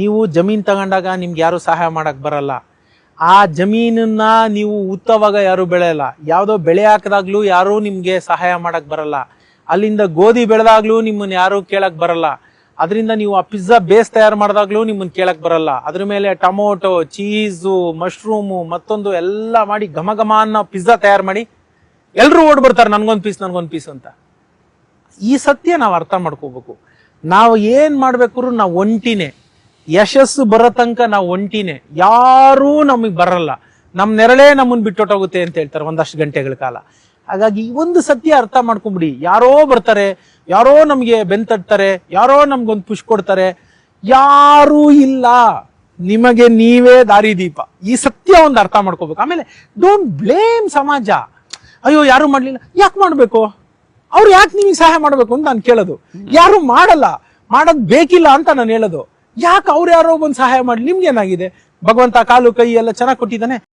ನೀವು ಜಮೀನ್ ತಗೊಂಡಾಗ ನಿಮ್ಗೆ ಯಾರು ಸಹಾಯ ಮಾಡಕ್ ಬರಲ್ಲ. ಆ ಜಮೀನನ್ನ ನೀವು ಉತ್ತವಾಗ ಯಾರು ಬೆಳೆಯಲ್ಲ. ಯಾವುದೋ ಬೆಳೆ ಹಾಕಿದಾಗ್ಲೂ ಯಾರು ನಿಮ್ಗೆ ಸಹಾಯ ಮಾಡಕ್ ಬರಲ್ಲ. ಅಲ್ಲಿಂದ ಗೋಧಿ ಬೆಳೆದಾಗ್ಲೂ ನಿಮ್ಮನ್ನ ಯಾರು ಕೇಳಕ್ ಬರಲ್ಲ. ಅದರಿಂದ ನೀವು ಆ ಪಿಜ್ಜಾ ಬೇಸ್ ತಯಾರು ಮಾಡಿದಾಗ್ಲೂ ನಿಮ್ಮನ್ನ ಕೇಳಕ್ ಬರಲ್ಲ. ಅದ್ರ ಮೇಲೆ ಟೊಮೊಟೊ, ಚೀಸು, ಮಶ್ರೂಮು, ಮತ್ತೊಂದು ಎಲ್ಲ ಮಾಡಿ ಘಮ ಘಮ ಅನ್ನೋ ಪಿಜ್ಜಾ ತಯಾರು ಮಾಡಿ ಎಲ್ಲರೂ ಓಡ್ ಬರ್ತಾರೆ ನನ್ಗೊಂದು ಪೀಸ್ ನನ್ಗೊಂದು ಪೀಸ್ ಅಂತ. ಈ ಸತ್ಯ ನಾವು ಅರ್ಥ ಮಾಡ್ಕೋಬೇಕು. ನಾವು ಏನ್ ಮಾಡ್ಬೇಕು ನಾವು ಒಂಟಿನೇ. ಯಶಸ್ಸು ಬರೋ ತನಕ ನಾವು ಒಂಟಿನೇ. ಯಾರೂ ನಮಗೆ ಬರಲ್ಲ. ನಮ್ಮ ನೆರಳೇ ನಮ್ಮನ್ನು ಬಿಟ್ಟೊಟ್ಟೋಗುತ್ತೆ ಅಂತ ಹೇಳ್ತಾರೆ ಒಂದಷ್ಟು ಗಂಟೆಗಳ ಕಾಲ. ಹಾಗಾಗಿ ಈ ಒಂದು ಸತ್ಯ ಅರ್ಥ ಮಾಡ್ಕೊಂಬಿಡಿ. ಯಾರೋ ಬರ್ತಾರೆ, ಯಾರೋ ನಮಗೆ ಬೆಂತಟ್ತಾರೆ ಯಾರೋ ನಮ್ಗೊಂದು ಪುಷ್ ಕೊಡ್ತಾರೆ. ಯಾರೂ ಇಲ್ಲ. ನಿಮಗೆ ನೀವೇ ದಾರಿದೀಪ ಈ ಸತ್ಯ ಒಂದು ಅರ್ಥ ಮಾಡ್ಕೋಬೇಕು. ಆಮೇಲೆ ಡೋಂಟ್ ಬ್ಲೇಮ್ ಸಮಾಜ. ಅಯ್ಯೋ, ಯಾರು ಮಾಡ್ಲಿಲ್ಲ. ಯಾಕೆ ಮಾಡಬೇಕು? ಅವ್ರು ಯಾಕೆ ನಿಮಗೆ ಸಹಾಯ ಮಾಡಬೇಕು ಅಂತ ನಾನು ಕೇಳೋದು. ಯಾರು ಮಾಡಲ್ಲ. ಮಾಡೋದ್ ಬೇಕಿಲ್ಲ ಅಂತ ನಾನು ಹೇಳೋದು. ಯಾಕೆ ಅವ್ರು ಯಾರೋ ಬಂದು ಸಹಾಯ ಮಾಡಿ ನಿಮ್ಗೆ ಏನಾಗಿದೆ? ಭಗವಂತ ಕಾಲು ಕೈ ಎಲ್ಲ ಚೆನ್ನಾಗಿ ಕೊಟ್ಟಿದ್ದಾನೆ.